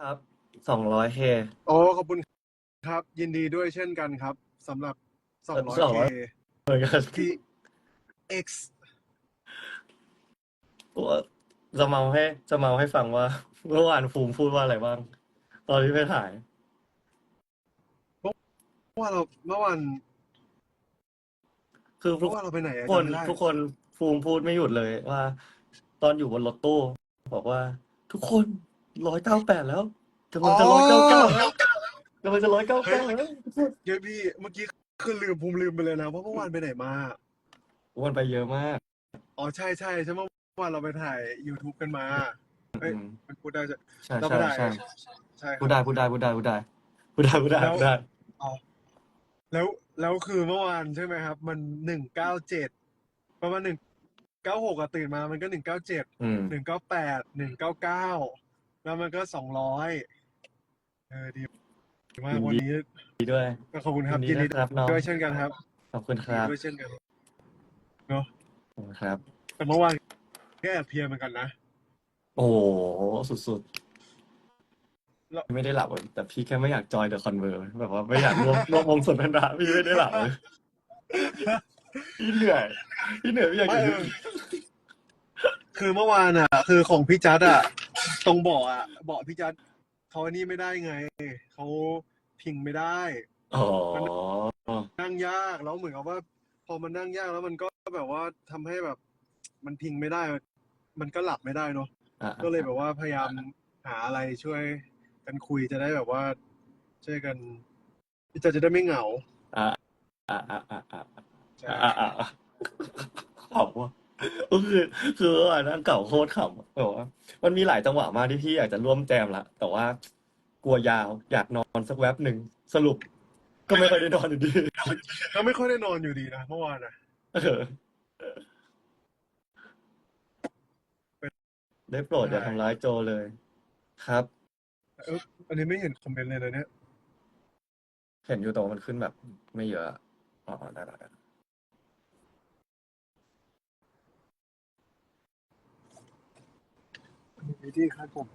ครับสองร้อยเคโอ้ขอบคุณครับ ยินดีด้วยเช่นกันครับสำหรับ 200k เหมือนกันที่ X ตัวจะเมาให้จะเมาให้ฟังว่าเมื่อวานภูมิพูดว่าอะไรบ้าง ตอนที่ไปถ่ายเมื่อวานเราเมื่อวานคือเมื่ทุอกวานเราไปไหนอะคนจำไม่ได้ทุกคนภูมิพูดไม่หยุดเลยว่า ตอนอยู่บนรถตู้บอกว่า ทุกคน ร้อยเก้าแปดแล้วกำลังจะร้อยเก้าเก้าแล้วกำลังจะร้อยเก้าเก้าแล้วเดี๋ยวพี่เมื่อกี้คือลืมภูมิลืมไปเลยนะว่าเมื่อวานไปไหนมาวันไปเยอะมาก อ๋อใช่ใช่ใช่เมื่อวานเราไปถ่าย YouTube กันมาเอ้ยอืมมันพูดได้จะใช่เราไปใช่ถ่ายใช่ใช่คพูดรับได้พูดได้พูดได้พูดได้พูดได้พูดได้พูดได้แล้วแล้วคือเมื่อวานใช่ไหมครับ มันหนึ่งเก้าเจ็ดประมาณหนึ่งเก้าหกอะตื่นมามันก็หนึ่งเก้าเจ็ดอืมหนึ่งเก้าแปดหนึ่งเก้าเก้า แล้วมันก็สองร้อยเออดีมากวันนี้ดีด้วยก็ขอบคุณครับยิยินนดีดีนะครับน้องด้วยเช่นกันครับขอบคุณคยินรัดีบด้วยเช่นกันขอบคุณครับ แต่เมื่อวานก็แอบเพลียเหมือนกันนะ โอ้โหสุดแล้วๆไม่ได้หลับเลยแต่พี่แค่ไม่อยากจอยเดอะคอนเวอร์แบบว่าไม่อยากร่วมร่วมวงสนทนาพี่ไม่ได้หลับเลยพี่เหนื่อยพี่เหนื่อยพี่อยากไม่จะเออคือเมื่อวานอะ คือของพี่จัดอะ ตรงเบาะอะเบาะพี่จัดเขาอันนี้ไม่ได้ไงเขาพิงไม่ได้ อ๋อ นั่งยากแล้วเหมือนกับว่า พอมันนั่งยากแล้วมันก็แบบว่าทำให้แบบ มันพิงไม่ได้ มันก็หลับไม่ได้เนาะอะก็เลยแบบว่าพยายามหาอะไรช่วยกันคุยจะได้แบบว่า ช่วยกันพี่จะจะได้ไม่เหงาอะอะอะอะอะใช่อะอะอะขำว่ะ ก็คือคืออันนั้นเก่าโคตรขำแบบว่ามันมีหลายจังหวะมากที่พี่อยากจะร่วมแจมละแต่ว่ากลัวยาวอยากนอนสักแวบหนึ่งสรุป ก็ไม่ค่อยได้นอนอยู่ดีก็ไม่ค่อยได้นอนอยู่ดีนะเมื่อวานนะเออได้โปรดอย่าทำร้ายโจเลย ครับเอออันนี้ไม่เห็นคอมเมนต์เลยนะเนี่ย เห็นอยู่แต่ว่ามันขึ้นแบบ ไม่เยอะอะอ๋อได้ได้ได้ มีที่คาดผม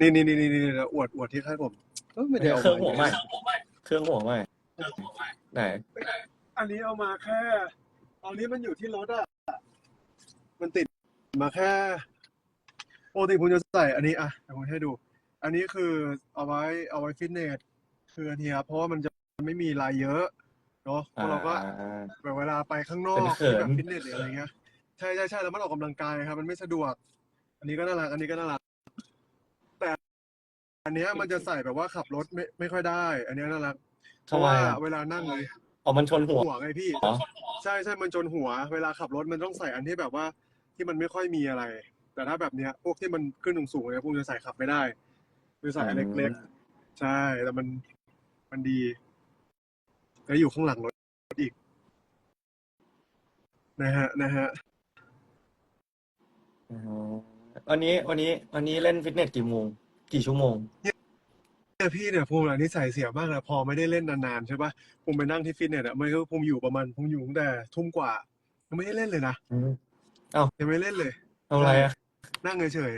นี่นี่นี่นี่นี่อวดอวดที่คาดผมเออไม่ได้เอาเครื่องหัวใหมาม่เครื่องหัวใหม่ ไหน อันนี้เอามาแค่ตอนนี้มันอยู่ที่รถอะ มันติดมาแค่ปกติผมจะใส่อันนี้อะเดี๋ยวผมให้ดู อันนี้คือเอาไว้เอาไว้ฟิตเนส คืออันนี้ครับเพราะว่ามันจะไม่มีลายเยอะเนาะเพอ่าราะเราก็ แบบเวลาไปข้างนอกเป็นเขิที่นแบบฟิตเนสหรืออะไรเงี้ยใช่ใช่ใช่แล้วมันออกกำลังกายครับ มันไม่สะดวก อันนี้ก็น่ารัก อันนี้ก็น่ารัก แต่ อันเนี้ยมันจะใส่แบบว่าขับรถไม่ไม่ค่อยได้ อันเนี้ยน่ารัก เพทำราะไมว่าอะเวลานั่งเลยอ๋อมันชนหัว หัวไงพี่ อ๋อ ใช่ใช่มันจนหัว เวลาขับรถมันต้องใส่อันที่แบบว่าที่มันไม่ค่อยมีอะไร แต่ถ้าแบบเนี้ย พวกที่มันขึ้นสูงๆเนี่ยพวกจะใส่ขับไม่ได้คือใส่อันเล็กๆ ใช่ แต่มันมันดีแล้วอยู่ข้างหลังรถอีก นะฮะ นะฮะอ๋อ วันนี้วันนี้วันนี้เล่นฟิตเนสกี่โมง กี่ชั่วโมง เนี่ยพี่เนี่ยภูมิอะนิสัยเสียมากเลยพอไม่ได้เล่นนานๆใช่ปะภูมิไปนั่งที่ฟิตเนสอะมันก็ภูมิอยู่ประมาณภูมิอยู่ตั้งแต่ทุ่มกว่ายังไม่ได้เล่นเลยนะอืมยังไม่เล่นเลย ทำอะไรอะ นั่งเฉย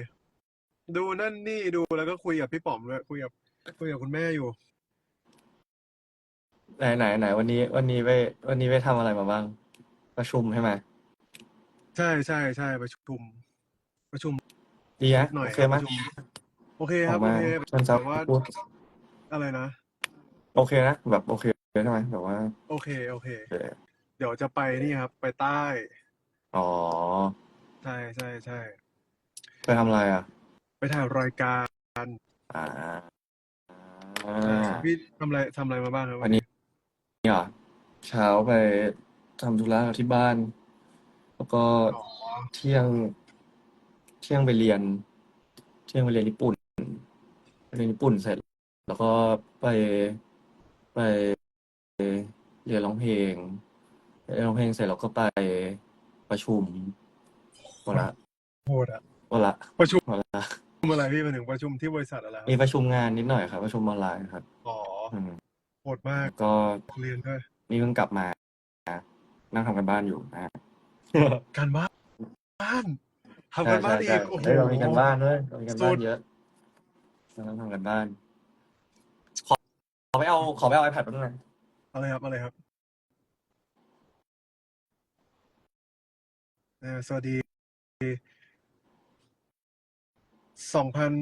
ๆดูนั่นนี่ดูแล้วก็คุยกับพี่ป๋อมด้วยคุยกับคุยกับคุณแม่อยู่ ไหนไหนไหนวันนี้ วันนี้ไปวันนี้ไปทำอะไรมาบ้าง ประชุมใช่ไหมใช่ใช่ใช่ประชุม ประชุมดีนะหน่อยโอเคไหม ประชุมโอเคอครัอบกโอมาเคมันจะแต่ว่าพูด อะไรนะ โอเคนะแบบโอเคใช่ไหมแบบว่าโอเค โอเค โอเคเดี๋ยวจะไปนี่ครับ ไปใต้ อ๋อใช่ใช่ใช่ ไปทำอะไรอะ ไปถ่ายรายการอ่าอ่าใช่พี่ทำอะไรทำอะไรมาบ้างครับวันนี้นี่เหรอเช้าไปทำธุระที่บ้าน แล้วก็อ๋อเที่ยง เที่ยงไปเรียน เที่ยงไปเรียนญี่ปุ่นไปเรียนญี่ปุ่นเสร็จ แล้วก็ไปไปเรียนร้องเพลงเรียนร้องเพลงเสร็จแล้วก็ไปประชุมหมดละโหดอะหมดละประชุมหมดละอะไรพี่มาถึงประชุมที่บริษัทอะไรครับมีประชุมงานนิดหน่อยครับ ประชุมออนไลน์ครับอ๋ออืมโหดมากแล้วก็เรียนด้วยนี่เพิ่งกลับมานั่งทำกันบ้านอยู่นะการบ้านบ้าน ทำใช่การบ้านใช่อีใช่กโอ้โห เฮ้ยเรามีกันบ้านด้วยเรามีกันบ้านเยอะสเราต้องทำกันบ้าน ขอขอไปเอาขอไปเอา iPad แป๊บนึงนะเอาเลยครับเอาเลยครับเอ่อสวัสดีสองพัน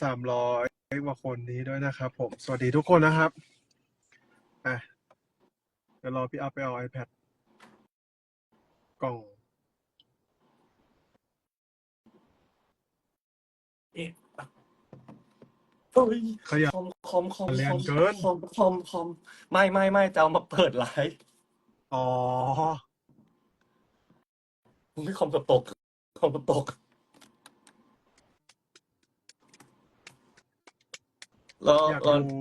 สามร้อยกว่าคนนี้ด้วยนะครับผม สวัสดีทุกคนนะครับอะเดี๋ยวรอพี่อัพไปเอา iPad กล่อง เฮ้ย ขยับคอมคอมคอมแรคงอมเกิน คอมคอมคอมไม่ไม่ไม่จะเอามาเปิดไลฟ์อ๋อมึงไม่คอมกับตกคอมกับตก แล้วอยากแล้วดู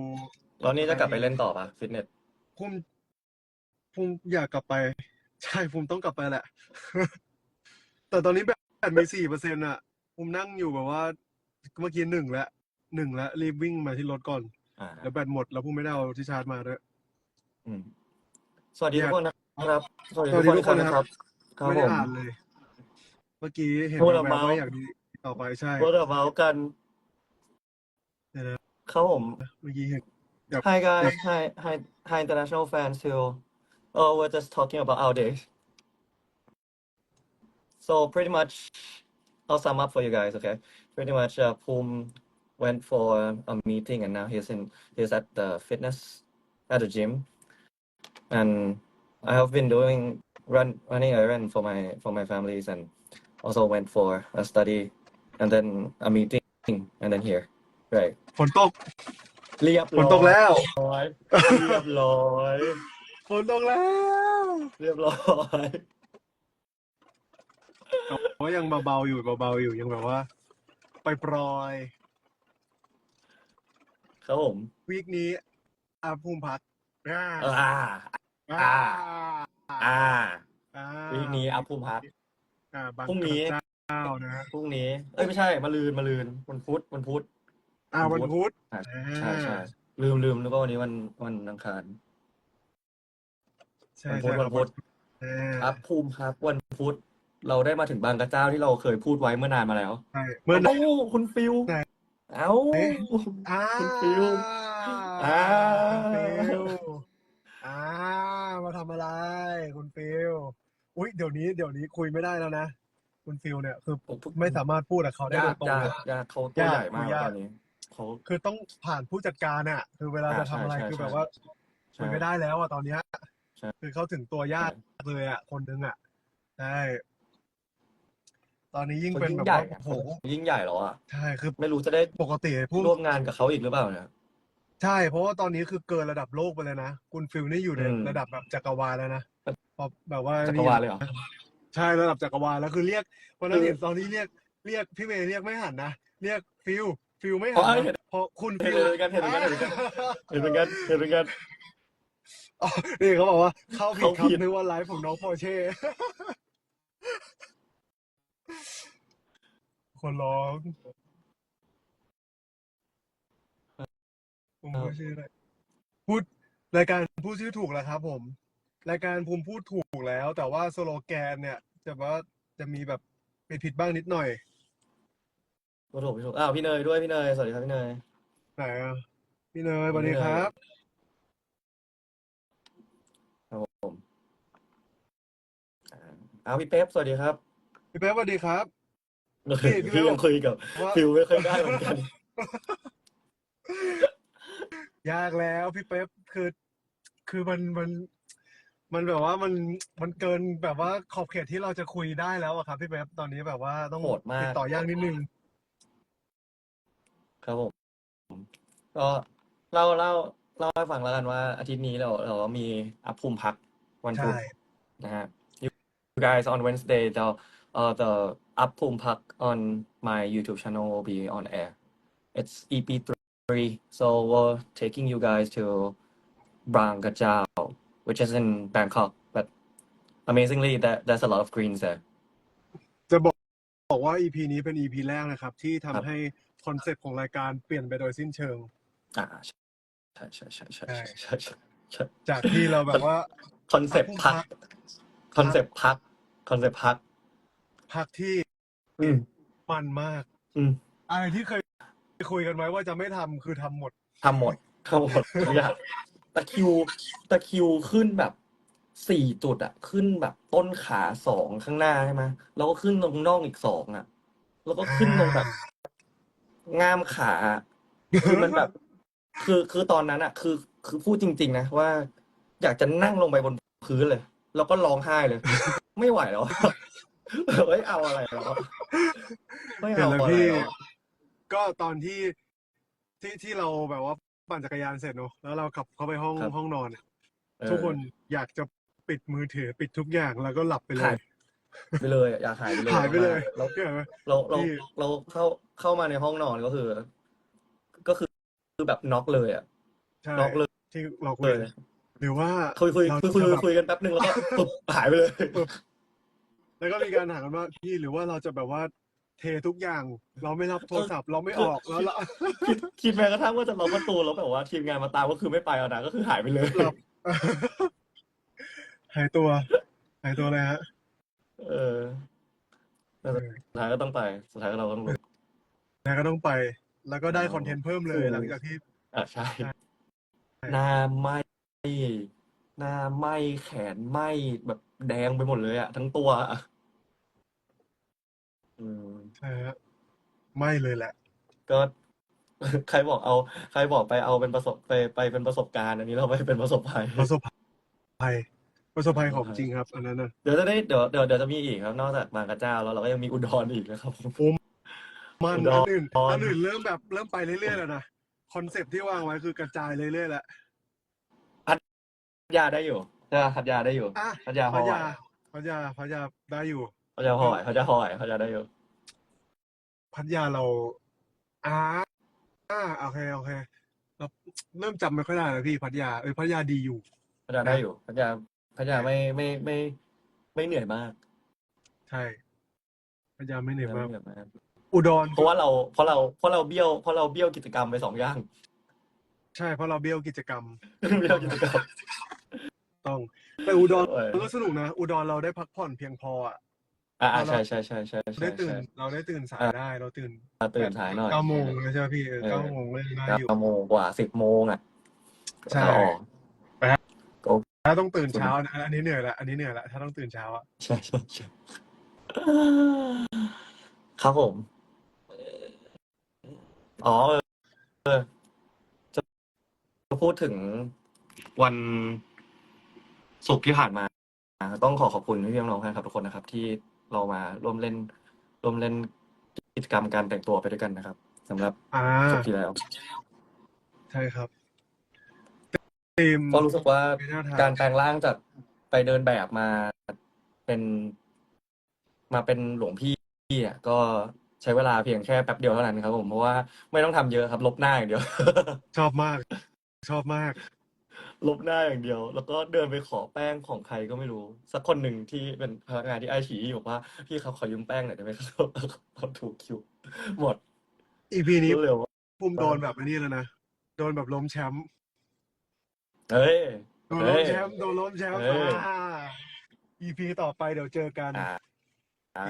แล้วนี่จะกลับไปเล่นต่อปะฟิตเนสภูมิภูมิอยากกลับไป ใช่ภูมิต้องกลับไปแหละ แต่ตอนนี้แบตมีสี่เปอร์เซ็นต์อะภูมินั่งอยู่แบบว่า เมื่อกี้หนึ่งแล้ว หนึ่งแล้วรีบวิ่งมาที่รถก่อนอ่าแล้วแบตหมดแล้วภูมิไม่ได้เอาที่ชาร์จมาด้วย อืมสวัสดีอยากทุกคนนะครับ สวัสดีสวัสดีทุกคนทุกคนนะนะคครัรับบครับไม่ผได้ม อ่านเลย เมื่อกี้เห็นพูดแวบ about ๆว่าอยากดีต่อไปใช่ What about กันเดี๋ยวนะ ครับผม เมื่อกี้เห็น Hi guys hi hi hi international fans too oh we're just talking about our day so pretty much I'll sum up for you guys okay pretty much uh, Pum went for a meeting and now he's in he's at the fitness at the gym and I have been doing run running errand for my for my families and also went for a study and then a meeting and then here right ฝนตก เรียบ ฝนตกแล้ว ร้อยเรียบร้อย ฝนตกแล้ว เรียบร้อย แต่ว่ายังเบาๆอยู่เบาๆอยู่ยังแบบว่าไปปลอย ครับผมๆวีคนี้อาภูมิพัฒน์อ่าอ่า อ่า อ่าอ่าวีคนี้อัพภูมิพัฒน์ อ่าบางพรุ่งนี้กระเจ้านะฮะพรุ่งนี้ เอ้ยไม่ใช่มาลืนมาลืนวันพุธวันพุธ อ่าวันพุธอ่าอ่าใช่ใช่ลืมลืมนึกว่าวันนี้วันวันอังคารใช่วันพุธใช่วันพุธอ่าอัพภูมิครับวันพุธเราได้มาถึงบางกระเจ้าที่เราเคยพูดไว้เมื่อนานมาแล้วใช่เมื่อไหร่เอ้าคุณฟิลไหน เอ้าอ่าคุณฟิลอ่าฟิลอ่ามาทำอะไร คุณฟิลอุ้ยเดี๋ยวนี้เดี๋ยวนี้คุยไม่ได้แล้วนะ คุณฟิลเนี่ยคือไม่สามารถพูดกับเขาได้โดยายกตรงยากเลยยากเขาตัวยากใหญ่มากยาก ตอนนี้เขา คือต้องผ่านผู้จัดการอะ คือเวลาอ่าจะทำอะไรใช่ใช่คือแบบว่าใช่คุยไม่ได้แล้วอะตอนเนี้ยใช่ คือเขาถึงตัวยากเลยอะคนนึงอะใช่ ตอนนี้ยิ่งเขาเป็นยิ่แบงบใหญ่ว่าอะโอ้โหยิ่งใหญ่แล้วอะใช่คือไม่รู้จะได้ปกติผู้ร่วมงานกับเขาอีกหรือเปล่าเนี่ยใช่ เพราะว่าตอนนี้คือเกินระดับโลกไปเลยนะคุณฟิลนี่อยู่ในอืมระดับแบบจักรวาลแล้วนะพอแบบว่าจักรนี่วาลเลยเหรอใช่ระดับจักรวาลแล้วคือเรียกวันนั้นคือเห็นตอนนี้เรียกเรียกพี่เมย์เรียกไม่หันนะเรียกฟิลฟิลไม่อ๋หัอนเห็นนะเพราะคุณเห็ฟินลเหมือนกันเห็นเหมือนกันเห็นเหมือนกันเห็นเหมือนกันเห็นเหมือนกันอ๋อนี่เขาบอกว่าเข้าผิดเข้าครับผิดนึกว่าไลฟ์ของน้องพอเช่ คนร้องผมพูดชื่ออะไรพูดรายการพูดชื่อถูกแล้วครับ ผม รายการภูมิพูดถูกแล้ว แต่ว่าสโลแกนเนี่ย จะว่าจะมีแบบผิดผิดบ้างนิดหน่อยไม่ถูกไม่ถูกอ้าวพี่เนยด้วยพี่เนยสวัสดีครับพี่เนยไหนอะพี่เนยสวัสดีครับ ครับผมอ่าอ้าวพี่เป๊ปสวัสดีครับ พี่เป๊ปสวัสดีครับเนยพี่พี่พี่เป๊ปยังคุยกับว่า ฟิลไม่เคอยได้เหมือนกัน ยากแล้วพี่เป๊ปคือ คือมันมัน มันแบบว่ามันมันเกินแบบว่าขอบเขตที่เราจะคุยได้แล้วอะครับ พี่เป๊ปตอนนี้แบบว่าต้องโหดมาก ติดต่อยากนิดนึง ครับผมก็เล่าเล่าเล่าให้ฟังแล้วกันว่าอาทิตย์นี้เราเรามีอัพภูมิพักวันพุธใช่ นะฮะ you guys on Wednesday the uh the up ภูมิพัก on my YouTube channel will be on air it's EP three so we're taking you guys to Bang Kachao which is in Bangkok but amazingly that there's a lot of greens there จะบอกบอกว่า EP นี้เป็น EP แรกนะครับ ที่ครัทำบให้คอนเซปต์ของรายการเปลี่ยนไปโดยสิ้นเชิง อ่าใช่ใช่ใช่ใช่ใช่ใช่ใช่ใช่จากที่เราแบบว่าคอนเซปต์พักคอนเซปต์พักคอนเซปต์พัก พักที่อืม มันมากอืม อะไรที่เคยคุยกันไว้ว่าจะไม่ทำคือทำหมด ทำหมดทำหมดทุกอย่างตะคริวตะคริวขึ้นแบบสี่จุดอะขึ้นแบบต้นขาสองข้างหน้าใช่ไหมแล้วก็ขึ้นตรงน่องอีกสองอะแล้วก็ขึ้นตรงแบบง่ามขาอะคือมันแบบ คือคือตอนนั้นอะคือคือพูดจริง ๆ นะว่า อยากจะนั่งลงไปบนพื้นเลย แล้วก็ร้องไห้เลย ไม่ไหวแล้วไม่ เอาอะไรแล้วไม่เห็นเอาแล้วอะไรพี่แล้วก็ตอนที่ที่ที่เราแบบว่าปั่นจักรยานเสร็จเนอะแล้วเรากลับเข้าไปห้องครับห้องนอนอะเออทุกคนอยากจะปิดมือถือปิดทุกอย่างแล้วก็หลับไปเลหาย ยไปเลยอะอยากหายไปเลยหายไปเลยเราเห็นไหม เราเราพี่ เราเข้าเข้ามาในห้องนอนก็คือ ก็คือคือแบบน็อกเลยอะใช่น็อกเลยที่เราคุเลยยหรือว่า คุยคุยเราคุยคุยจะแบบ คุยกันแป๊บนึงแล้วก็ปุ๊บหายไปเลย แล้วก็มีการถามกันว่าพี่หรือว่าเราจะแบบว่าเททุกอย่าง เราไม่รับโทรศัพท์เราไม่ออกแล้วเราคิดคิดแม้กระทั่งว่าจะล็อกประตูแล้วแบบว่าทีมงานมาตามก็คือไม่ไปเอานะก็คือหายไปเลยหลับหายตัวหายตัวเลยฮะ เออแต่สุดท้ายก็ต้องไปสุดท้ายก็เราต้องลงแล้วก็ต้องไป แล้วก็ได้อ๋อคอนเทนต์เพิ่มเลยคือหลังจากที่อะใช่ใช่หน้าไหมหน้าไหมแขนไหมแบบ แดงไปหมดเลยอะทั้งตัวอะอืม ใช่ฮะไม่เลยแหละ ก็ ใครบอกเอา ใครบอกไปเอาเป็นประสบไปไปเป็นประสบการณ์ อันนี้เราไปเป็นประสบภัย ประสบภัยประสบภัยของจริงครับ อันนั้นนะเดี๋ยวจะได้เดี๋ยวเดี๋ยวเดี๋ยวจะมีอีกครับ นอกจากบางกระเจ้าแล้วเราก็ยังมีอุดรอีกนะครับผม มันอุดรอันอื่นอันอื่นเริ่มแบบเริ่มไปเรื่อยๆแล้วนะคอนเซปต์ที่วางไว้คือกระจายเรื่อยๆแล้วพัทยาได้อยู่ ใช่ปะพัทยาได้อยู่ อะพัทยาพพัอทไหวยาพัทยาพัทยาได้อยู่ พัทยาพอไหวพัทยาพอไหวพัทยาได้อยู่ พัทยาเราอ่าอ่าโอเคโอเคเราเริ่มจำไม่ค่อยได้แล้วพี่พัทยาเอ้ยพัทยาดีอยู่ พัทยาได้อยู่ พัทยาพัทยาไม่ไม่ไม่ ไม่เหนื่อยมากใช่พัทยาไม่เหนื่อยมากไม่เหนื่อยมาก อุดรเพราะว่าเราเพราะเราเพราะเราเบี้ยวเพราะเราเบี้ยวกิจกรรมไปสองอย่าง ใช่เพราะเราเบี้ยวกิจกรรม เบี้ยวกิจกรรม ต้อง แต่อุดรเออมันก็สนุกนะ อุดรเราได้พักผ่อนเพียงพออะอ่าเราใช่ใช่ใช่ใช่เราใช่ได้ตื่นใช่เราได้ตื่นสายได้เราตื่นอะตื่นสายหน่อยเก้าโมงเลยใช่ไหมพี่เออเออเก้าโมงก็ยังได้อยู่เก้าโมงกว่าสิบโมงอะใช่ก็ออกถ้าต้องตื่นเช้านะอันนี้เหนื่อยละอันนี้เหนื่อยละถ้าต้องตื่นเช้าอะใช่ใช่ใช่ครับผมอ๋อเออเออจะจะพูดถึงวัน ศุกร์ที่ผ่านมา ต้องขอขอบคุณพี่ๆน้องๆแฟนคลับทุกคนนะครับ ที่เรามาร่วมเล่นร่วมเล่นกิจกรรมการแต่งตัวไปด้วยกันนะครับสำหรับอ่าศุกร์ที่แล้วใช่ครับทีมก็รู้สึกว่าไม่น่าทานการแปลงร่างจากไปเดินแบบมาเป็นมาเป็นหลวงพี่อะก็ใช้เวลาเพียงแค่แป๊บเดียวเท่านั้นครับผมเพราะว่าไม่ต้องทำเยอะครับ ลบหน้าอย่างเดียว ชอบมาก ชอบมาก ลบหน้าอย่างเดียว แล้วก็เดินไปขอแป้งของใครก็ไม่รู้ สักคนหนึ่งที่เป็นพนักงานที่ไอฉีบอกว่าพี่ครับขอยืมแป้งหน่อยได้ไหมครับเขาถูกคิว หมด อีพีนี้เร็วภูมิโดนแบบอันนี้แล้วนะ โดนแบบล้มแชมป์ เฮ้ย โดนเฮ้ล้มยแชมป์ โดนล้มแชมป์เฮ้ย อ่า EP ต่อไปเดี๋ยวเจอกัน อ่าอ่า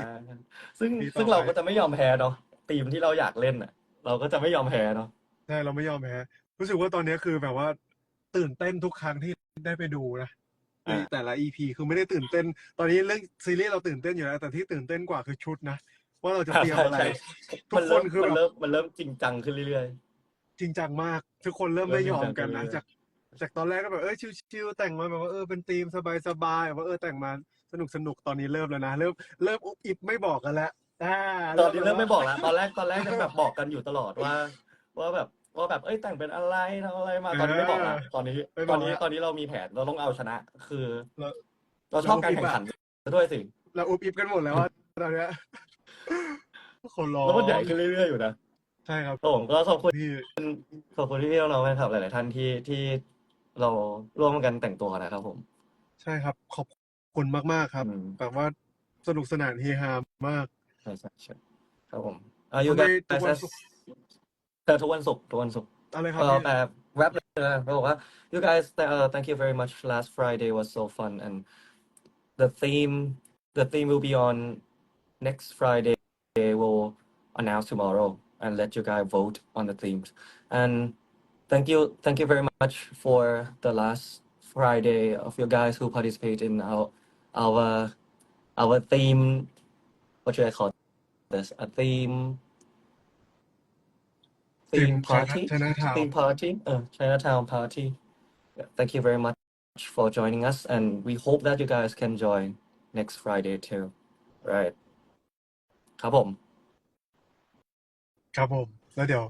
ซึ่งปีต่อซึ่งเราไป ก็จะไม่ยอมแพ้เนาะทีมที่เราอยากเล่นอะ เราก็จะไม่ยอมแพ้เนาะ ใช่เราไม่ยอมแพ้รู้สึกว่าตอนนี้คือแบบว่า ตื่นเต้นทุกครั้งที่ได้ไปดูนะในอ่า แต่ละ EP คือไม่ได้ตื่นเต้น ตอนนี้เรื่องซีรีส์เราตื่นเต้นอยู่แล้วแต่ที่ตื่นเต้นกว่าคือชุดนะว่าเราจะเตรียมอะไร ใช่ทุมักนคเริ่นมคือมันแบบเริ่มมันเริ่มจริงจังขึ้นเรื่อย จริงจังมาก ทุกคนเริ่มไม่ยอมกันนะเริ่มจริงจัง จากจากตอนแรกก็แบบเออชิวๆแต่งมาแบบว่าเออเป็นธีมสบายๆว่าเออแต่งมาสนุกสนุกๆตอนนี้เริ่มแล้วนะเริ่มเริ่มอุบอิบไม่บอกกันแล้วอ่าๆตอนนี้เริ่มไม่บอกแแล้วตอนแรกตอนแรกยังแบบบอกกันอยู่ตลอดว่า ว่าแบบ ว่าแบบเอ้ยแต่งเป็นอะไรทำอะไรมาตอนนี้ไม่บอกแล้วตอนนี้ไม่บตออกนนี้แล้วตอนนี้เรามีแผนเราต้องเอาชนะ คือแล้วเราชอบการแข่งขันด้วยสิเราอุบอิบกันหมดแล้วอะตอนเนี้ยคนรอแล้วมันใหญ่ขึ้นเรื่อยๆอยู่นะใช่ครับผมก็ขอบคุณพี่ขอบคุณพี่ๆน้องๆแฟนคลับหลาย ๆ ท่านที่ที่เราร่วมกันแต่งตัวนะครับผมใช่ครับ ขอบคุณมาก ๆ ครับ อืมแบบว่าสนุกสนานเฮฮามาก ใช่ใช่ใช่ครับผมอายุทำไมกันทุกวันศุ กร์ แต่ทุกวันศุกร์ทุกวันศุกร์ อะไรครับ เออ พี่ แต่แว็บเลยนะเขาบอกว่า you guys uh, thank you very much last Friday was so fun and the theme the theme will be on next Friday will announce tomorrow and let you guys vote on the themes. And thank you, thank you very much for the last Friday of you guys who participate in our our our theme. What should I call this? A theme theme party. Chinatown Theme party. Uh, Chinatown party. Yeah, thank you very much for joining us, and we hope that you guys can join next Friday too. Right. ครับผม ครับผม แล้วเดี๋ยว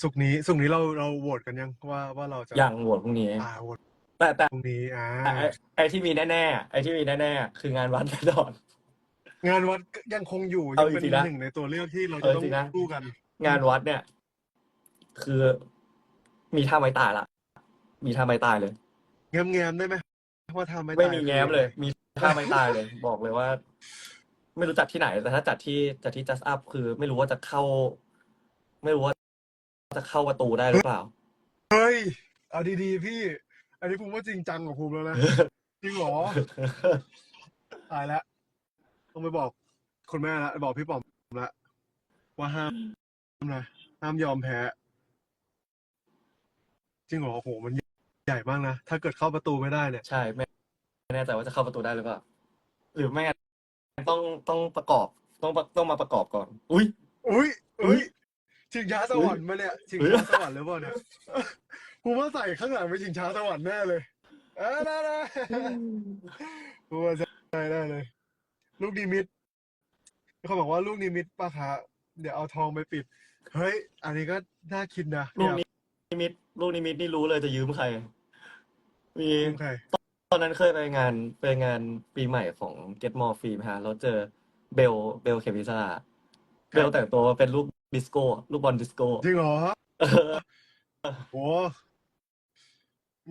สุกร์นี้สุกร์นี้เราเราโหวตกันยังว่าว่าเราจะอย่างโหวตพรุ่งนี้ อ่าโหวตแต่แต่พรุ่งนี้อ่าไอ้ไอ้ที่มีแน่ๆ ไอ้ที่มีแน่ๆ คืองานวัดแน่นอน งานวัดก็ยังคงอยู่เอายังเป็นจริงๆนะหนึ่งในตัวเลือกที่เราเอจะอต้องจริงนะ สู้กัน งานวัดเนี่ย คือ มีท่าไม้ตายละ มีท่าไม้ตายเลย แง้มแง้มๆได้ไหมว่าทำไม่ไม่ตายมีแง้มเลย มีท่าไม้ตายเลย บอกเลยว่า ไม่รู้จัดที่ไหน แต่ถ้าจัดที่จัดที่ just up คือ ไม่รู้ว่าจะเข้า ไม่รู้ว่าจะเข้าประตูได้หรือเปล่า เฮ้ยเอาดีๆพี่ อันนี้ภูมิว่าจริงจังกับภูมิแล้วนะ จริงเหรอตายแล้วต้องไปบอกคุณแม่ละบอกพี่ป๋อมละว่าห้ามนะห้ามยอมแพ้ จริงเหรอโอ้โหมันใหญ่มากนะ ถ้าเกิดเข้าประตูไม่ได้เนี่ย ใช่ไม่ไม่แน่ใจว่าจะเข้าประตูได้หรือเปล่าหรือไม่งั้นต้องต้องประกอบต้องต้องมาประกอบก่อน อุ้ยอุ้ยอุ๊อุ้ยยชิงช้าสวรรค์มาเนี่ยชิงอุ๊ยช้าสวรรค์หรือเปล่าเนี่ยกูว่าใส่ข้างหลังเป็นชิงช้าสวรรค์แน่เลยเออได้ได้กูว่าใช่ได้เลย ลูกนิมิตเขาบอกว่าลูกนิมิตปะคะเดี๋ยวเอาทองไปปิด เฮ้ย อันนี้ก็น่าคิดนะลูกเนี่ย นิมิตลูกนิมิตนี่รู้เลยจะยืมใคร มียืมใคร ตอนนั้นเคยไปงานไปงานปีใหม่ของ Get More Free ฮะแล้วเจอเบลเบลเคมิซาเบลแต่งตัวเป็นลูกดิสโก้ลูกบอลดิสโก้จริงเหรอเออโห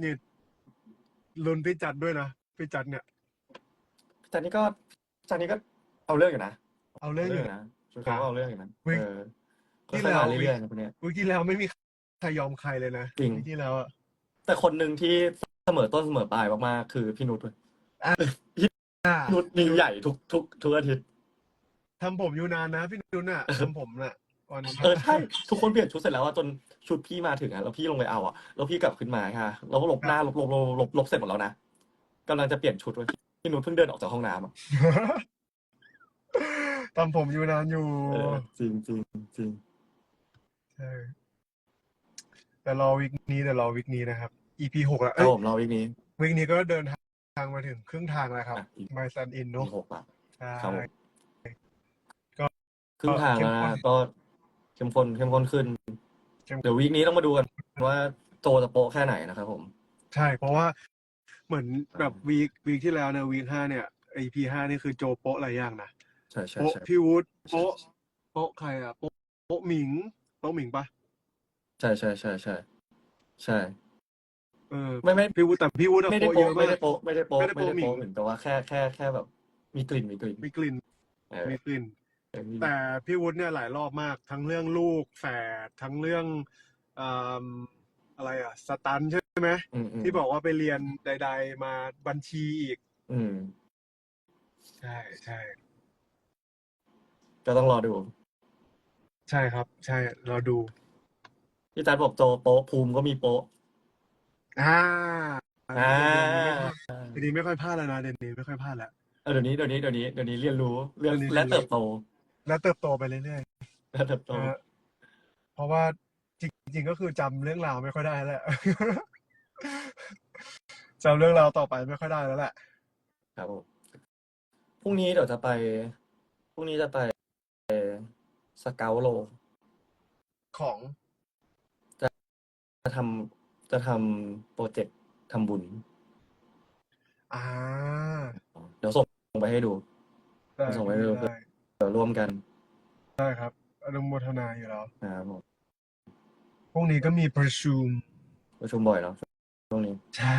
นี่ลุนพี่จัดด้วยนะพี่จัดเนี่ยแต่นี่ก็จากนี้ก็เอาเรื่องอยู่นะเอาเรื่องอยู่นะชุดเขาก็เอาเรื่องอยู่นะวิกเออที่ค่อยๆแล้วมาเรื่อยๆนะคนเนี้ยวิกที่แล้วไม่มี ใครยอมใครเลยนะจริงวิกที่แล้วอะแต่คนหนึ่งที่เสมอต้นเสมอปลายมากๆคือพี่นุชเว้ยอ่าพี่นุชมีใหญ่ทุกทุกทุกอาทิตย์ทำผมอยู่นานนะพี่นุนน่ะทำผมน่ะวันเออใช่ทุกคนเปลี่ยนชุดเสร็จแล้วอะจนชุดพี่มาถึงอะแล้วพี่ลงไปเอาอะแล้วพี่กลับขึ้นมาค่ะแล้วก็ลบหน้าลบลบลบลบลบเสร็จหมดแล้วนะกำลังจะเปลี่ยนชุดเว้ยพี่นุชเพิ่งเดินออกจากห้องน้ำอะทำผมอยู่นานอยู่เออจริงจริงจริง ใช่ แต่รอวิกนี้แต่รอวิกนี้นะครับ EP หกแล้วครัเอ้บยผมเราวิกนี้ วิกนี้ก็เดินทางมาถึงครึ่งทางแล้วครับ อะอีก My Sun In เนมีอะหกละใช่ครับผมก็ครึ่งทางแล้วนะก็เข้มข้นเข้มข้นขึ้น เข้มเดี๋ยววีคนี้ต้องมาดูกันว่าโจจะโปะแค่ไหนนะครับผม ใช่เพราะว่าเหมือนแบบวีควีคที่แล้วเนี่ยวีคห้าเนี่ย EP ห้านี่คือโจโปะหลายอย่างนะ ใช่ใช่โปะใช่ พี่วูดโปะโปะใครอะโปะโปะหมิงโปะหมิงปะ ใช่ใช่ใช่ใช่ใช่ เออไม่ไม่พี่วูดแต่พี่วูดอะไม่ได้โปะเยโปะอะไม่มาได้ก โปะไม่ได้โปะไม่ได้ไม่ได้โปะหมิ่งโปะเหมือนแต่ว่าแค่แค่แค่แบบ มีกลิ่นมีกลิ่นมีกลิ่นเออมีกลิ่น เออมีแต่พี่วุฒิเนี่ยหลายรอบมาก ทั้งเรื่องลูกแฝดทั้งเรื่องอมอะไรอะสตันใช่ไหมอืมอืมที่บอกว่าไปเรียนใด ๆ มาบัญชีอีก อืม ใช่ใช่ก็ต้องรอดู ใช่ครับ ใช่เราดู พี่จัดบอกโจโปะภูมิก็มีโปะอ่าอ่าเดี๋ยวนี้ไม่ค่อยพลาดแล้วนะเดี๋ยวนี้ไม่ค่อยพลาดแล้ว เออเดี๋ยวนี้เดี๋ยวนี้เดี๋ยวนี้เดี๋ยวนี้เรียนรู้เรียนเดี๋ยวนี้และเรียนรู้ เติบโตแล้วเติบโตไปเรื่อยและเติบๆโต นะฮะเพราะว่าจริง ๆ ก็คือจำเรื่องราวไม่ค่อยได้แล้ว จำเรื่องราวต่อไปไม่ค่อยได้แล้วแหละ ครับผมพรุ่งนี้เดี๋ยวจะไปพรุ่งนี้จะไปสเกลโลของ จะทำจะทำโปรเจกต์ทำบุญ อ่าเดี๋ยวส่งไปให้ดู ได้ส่งไปให้ดู ได้เดี๋ยวร่วมกันได้ครับอนุโมทนาอยู่แล้วนะครับผมพรุ่งนี้ก็มีประชุมประชุมบ่อยเนาะช่วงนี้ใช่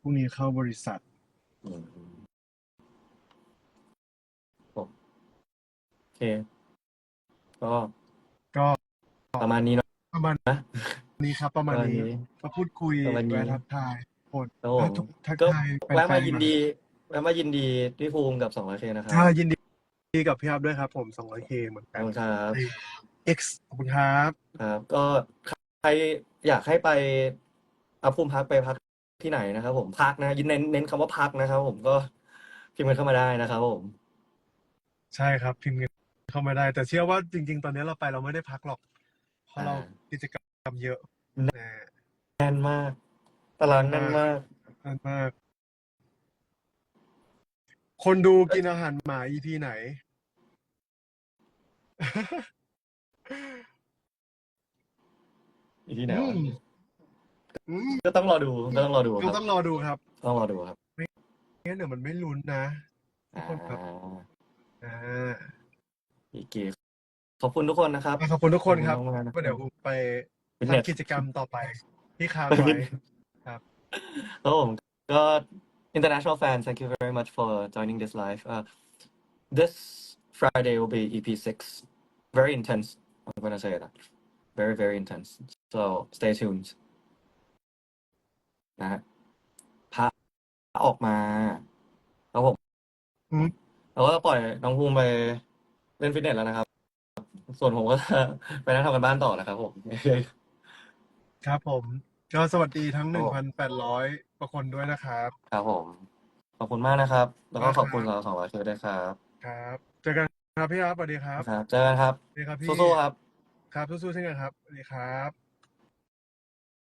พรุ่งนี้เข้าบริษัท อืมผมโอเค ก็ก็ ประมาณนี้เนาะ ประมาณนะนี้ครับประมาณนี้ประมาณนี้ มาพูดคุยประมาณนี้ แวะทักทายคนครับผมทักก็ทายแวะมาฟนๆยินดีแวะมายินดีพี่ภูมิกับสองร้อยเคนะครับใช่ยินดีกับพี่อัพด้วยครับ ผม 200k เหมือนขกัอบน คุณครับใน X ขอบคุณครับ ครับก็ใครอยากให้ไปอาภูมิพักไปพักที่ไหนนะครับผมพักนะยินเน้นเน้นคำว่าพักนะครับผมก็พิมพ์กันเข้ามาได้นะครับผมใช่ครับ พิมพ์กันเข้ามาได้ แต่เชื่อว่าจริง ๆ ตอนนี้เราไปเราไม่ได้พักหรอก เพราะเราอ่ากิจกรรมเยอะนะแน่นมาก ตารางแน่นมากนั่นมาก คนดูกินอาหารหมา EP ไหน อีที่ไหนวะอืมอืมก็ต้องรอดูก็ต้องรอดูคก็รับ ต้องรอดูครับต้องรอดูครับงั้นเดี๋ยวมันไม่ลุ้นนะทุกอ่าคนครับอ่าอีกกี ขอบคุณทุกคนนะครับ ขอบคุณทุกคนครับขอณมากๆนะก็เดี๋ยวผมไปฟิตเนส ทำกิจกรรมต่อไปที่ค้างไปไว้ฟิตเนสครับแล้วผมก็ international fans thank you very much for joining this live uh, this Friday will be EP six very intense I'm gonna say that very very intense so stay tuned นะฮะพาออกมาแล้วผมอืมเราก็จะปล่อยน้องภูมิไปเล่นฟิตเนสแล้วนะครับ ส่วนผมก็จะไปนั่งทำกันบ้านต่อนะครับผม ครับผมก็สวัสดีทั้งโอ้หนึ่งพันแปดร้อยกว่าคนด้วยนะครับ ครับผม ขอบคุณมากนะครับ แล้วก็ครับขอบคุณเราสองร้อยคิวด้วยครับครับ เจอกันครับพี่ครับสวัสดีครับครับ เจอกันครับ สวัสดีครับพี่สู้ๆครับ ครับสู้ๆเช่นกันครับสวัสดีครับ